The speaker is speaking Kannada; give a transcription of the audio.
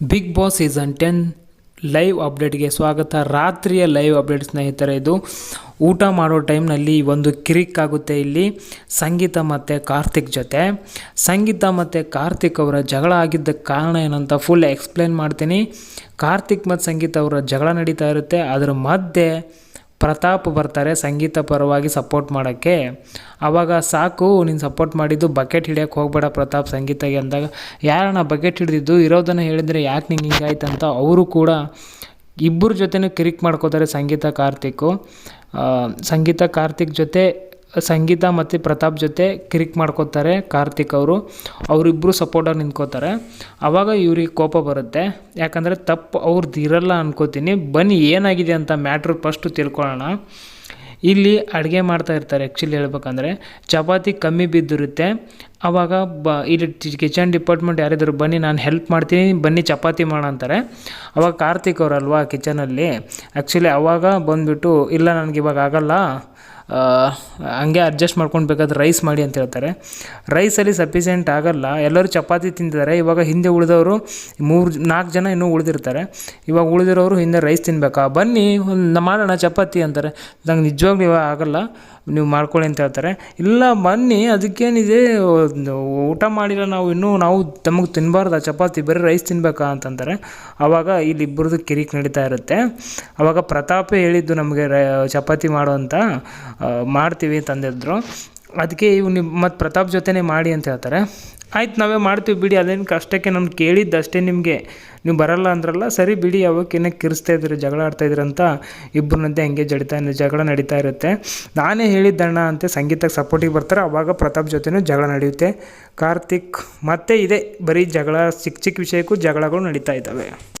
Big Boss season ten live ಅಪ್ಡೇಟ್ಗೆ ಸ್ವಾಗತ. ರಾತ್ರಿಯ ಲೈವ್ ಅಪ್ಡೇಟ್ ಸ್ನೇಹಿತರೆ, ಇದು ಊಟ ಮಾಡೋ ಟೈಮ್ನಲ್ಲಿ ಒಂದು ಕಿರಿಕ್ ಆಗುತ್ತೆ ಇಲ್ಲಿ. ಸಂಗೀತ ಮತ್ತು ಕಾರ್ತಿಕ್ ಜೊತೆ. ಸಂಗೀತ ಮತ್ತು ಕಾರ್ತಿಕ್ ಅವರ ಜಗಳ ಆಗಿದ್ದ ಕಾರಣ ಏನಂತ ಫುಲ್ ಎಕ್ಸ್ಪ್ಲೇನ್ ಮಾಡ್ತೀನಿ. ಕಾರ್ತಿಕ್ ಮತ್ತು ಸಂಗೀತ ಅವರ ಜಗಳ ನಡೀತಾ ಇರುತ್ತೆ. ಅದರ ಮಧ್ಯೆ ಪ್ರತಾಪ್ ಬರ್ತಾರೆ ಸಂಗೀತ ಪರವಾಗಿ ಸಪೋರ್ಟ್ ಮಾಡೋಕ್ಕೆ. ಆವಾಗ ಸಾಕು, ನೀನು ಸಪೋರ್ಟ್ ಮಾಡಿದ್ದು ಬಕೆಟ್ ಹಿಡಿಯೋಕ್ಕೆ ಹೋಗಬೇಡ ಪ್ರತಾಪ್ ಸಂಗೀತಗೆ ಅಂದಾಗ. ಯಾರಣ್ಣ ಬಕೆಟ್ ಹಿಡಿದಿದ್ದು? ಇರೋದನ್ನು ಹೇಳಿದರೆ ಯಾಕೆ ನಿಂಗೆ ಹಿಂಗಾಯ್ತು ಅಂತ ಅವರು ಕೂಡ ಇಬ್ಬರ ಜೊತೆನೂ ಕಿರಿಕ್ ಮಾಡ್ಕೋತಾರೆ ಸಂಗೀತ ಕಾರ್ತಿಕ್ಕು ಸಂಗೀತ ಕಾರ್ತಿಕ್ ಜೊತೆ ಸಂಗೀತ ಮತ್ತು ಪ್ರತಾಪ್ ಜೊತೆ ಕಿರಿಕ್ ಮಾಡ್ಕೋತಾರೆ ಕಾರ್ತಿಕ್ ಅವರು. ಅವರಿಬ್ಬರು ಸಪೋರ್ಟಾಗಿ ನಿಂತ್ಕೋತಾರೆ. ಆವಾಗ ಇವ್ರಿಗೆ ಕೋಪ ಬರುತ್ತೆ. ಯಾಕಂದರೆ ತಪ್ಪು ಅವ್ರದ್ದು ಇರಲ್ಲ ಅನ್ಕೋತೀನಿ. ಬನ್ನಿ, ಏನಾಗಿದೆ ಅಂತ ಮ್ಯಾಟ್ರ್ ಫಸ್ಟು ತಿಳ್ಕೊಳ್ಳೋಣ. ಇಲ್ಲಿ ಅಡುಗೆ ಮಾಡ್ತಾ ಇರ್ತಾರೆ. ಆ್ಯಕ್ಚುಲಿ ಹೇಳ್ಬೇಕಂದ್ರೆ ಚಪಾತಿ ಕಮ್ಮಿ ಬಿದ್ದಿರುತ್ತೆ. ಆವಾಗ ಬ, ಇಲ್ಲಿ ಕಿಚನ್ ಡಿಪಾರ್ಟ್ಮೆಂಟ್ ಯಾರಿದ್ರು ಬನ್ನಿ, ನಾನು ಹೆಲ್ಪ್ ಮಾಡ್ತೀನಿ, ಬನ್ನಿ ಚಪಾತಿ ಮಾಡ ಅಂತಾರೆ. ಅವಾಗ ಕಾರ್ತಿಕ್ ಅವರಲ್ವಾ ಕಿಚನಲ್ಲಿ ಆ್ಯಕ್ಚುಲಿ ಅವಾಗ ಬಂದುಬಿಟ್ಟು, ಇಲ್ಲ, ನನಗೆ ಇವಾಗ ಆಗಲ್ಲ. ಹಂಗೆ ಅಡ್ಜಸ್ಟ್ ಮಾಡ್ಕೊಂಡು ಬೇಕಾದ್ರೆ ರೈಸ್ ಮಾಡಿ ಅಂತ ಹೇಳ್ತಾರೆ. ರೈಸಲ್ಲಿ ಸಫಿಷಿಯೆಂಟ್ ಆಗಲ್ಲ. ಎಲ್ಲರೂ ಚಪಾತಿ ತಿಂತಿದ್ದಾರೆ ಇವಾಗ ಹಿಂದೆ ಉಳಿದವರು ಮೂರು ನಾಲ್ಕು ಜನ ಇನ್ನೂ ಉಳಿದಿರ್ತಾರೆ. ಇವಾಗ ಉಳಿದಿರೋರು ಹಿಂದೆ ರೈಸ್ ತಿನ್ಬೇಕಾ? ಬನ್ನಿ, ಒಂದು ಮಾಡೋಣ ಚಪಾತಿ ಅಂತಾರೆ. ನಂಗೆ ನಿಜವಾಗ್ಲೂ ಇವಾಗ ಆಗಲ್ಲ. ನೀವು ಮಾಡ್ಕೊಳ್ಳಿ ಅಂತ ಹೇಳ್ತಾರೆ. ಇಲ್ಲ, ಬನ್ನಿ, ಅದಕ್ಕೇನಿದೆ ಊಟ ಮಾಡಿಲ್ಲ ನಾವು, ಇನ್ನೂ ನಾವು ತಮಗೆ ತಿನ್ನಬಾರ್ದ ಚಪಾತಿ, ಬರೀ ರೈಸ್ ತಿನ್ನಬೇಕಾ ಅಂತಂತಾರೆ ಆವಾಗ ಇಲ್ಲಿ ಇಬ್ಬರದು ಕಿರಿಕ್ ನಡೀತಾ ಇರುತ್ತೆ. ಆವಾಗ ಪ್ರತಾಪೇ ಹೇಳಿದ್ದು ನಮಗೆ ಚಪಾತಿ ಮಾಡು ಅಂತ ಮಾಡ್ತೀವಿ ತಂದಿದ್ರು ಅದಕ್ಕೆ ಇವು ನಿಮ್ಮ ಮತ್ತು ಪ್ರತಾಪ್ ಜೊತೆನೇ ಮಾಡಿ ಅಂತ ಹೇಳ್ತಾರೆ. ಆಯ್ತು, ನಾವೇ ಮಾಡ್ತೀವಿ ಬಿಡಿ, ಅದೇನು ಕಷ್ಟಕ್ಕೆ ನಾನು ಕೇಳಿದ್ದಷ್ಟೇ ನಿಮಗೆ. ನೀವು ಬರಲ್ಲ ಅಂದ್ರಲ್ಲ, ಸರಿ ಬಿಡಿ ಅವಕ್ಕೇನೆ ಕಿರಿಸ್ತಾ ಇದ್ದೀರಿ, ಜಗಳ ಆಡ್ತಾ ಅಂತ ಇಬ್ಬರನ್ನಂತೆ ಹಂಗೆ ಜಡಿತಾ ಜಗಳ ನಡೀತಾ ಇರುತ್ತೆ. ನಾನೇ ಹೇಳಿದ್ದಣ್ಣ ಅಂತ ಸಂಗೀತಕ್ಕೆ ಸಪೋರ್ಟಿಗೆ ಬರ್ತಾರೆ, ಅವಾಗ ಪ್ರತಾಪ್ ಜೊತೆನೂ ಜಗಳ ನಡೆಯುತ್ತೆ. ಕಾರ್ತಿಕ್, ಮತ್ತೆ ಇದೆ, ಬರೀ ಜಗಳ ಚಿಕ್ಕ ಚಿಕ್ಕ ವಿಷಯಕ್ಕೂ ಜಗಳಗಳು ನಡೀತಾ ಇದ್ದಾವೆ.